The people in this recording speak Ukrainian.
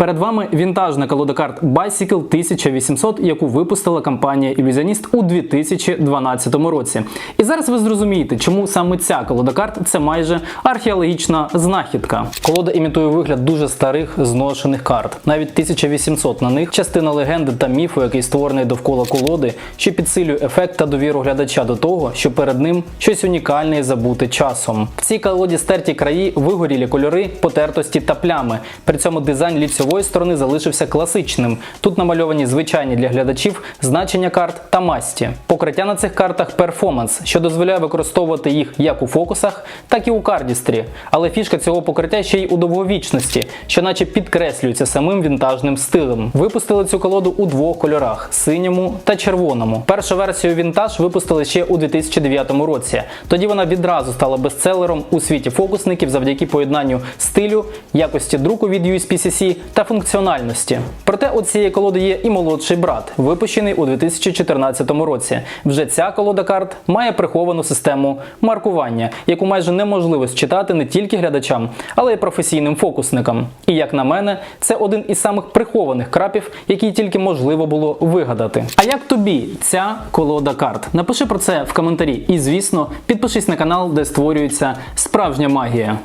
Перед вами вінтажна колода карт Bicycle 1800, яку випустила компанія Illusionist у 2012 році. І зараз ви зрозумієте, чому саме ця колода карт це майже археологічна знахідка. Колода імітує вигляд дуже старих зношених карт. Навіть 1800 на них частина легенди та міфу, який створений довкола колоди, що підсилює ефект та довіру глядача до того, що перед ним щось унікальне і забуте часом. В цій колоді стерті краї, вигорілі кольори, потертості та плями. При цьому дизайн ліцьової сторони залишився класичним. Тут намальовані звичайні для глядачів значення карт та масті. Покриття на цих картах перформанс, що дозволяє використовувати їх як у фокусах, так і у кардістрі. Але фішка цього покриття ще й у довговічності, що наче підкреслюється самим вінтажним стилем. Випустили цю колоду у двох кольорах синьому та червоному. Першу версію вінтаж випустили ще у 2009 році. Тоді вона відразу стала бестселером у світі фокусників завдяки поєднанню стилю, якості друку від USPCC та функціональності. Проте у цієї колоди є і молодший брат, випущений у 2014 році. Вже ця колода карт має приховану систему маркування, яку майже неможливо считати не тільки глядачам, але й професійним фокусникам. І як на мене, це один із самих прихованих крапів, який тільки можливо було вигадати. А як тобі ця колода карт? Напиши про це в коментарі. І звісно, підпишись на канал, де створюється справжня магія.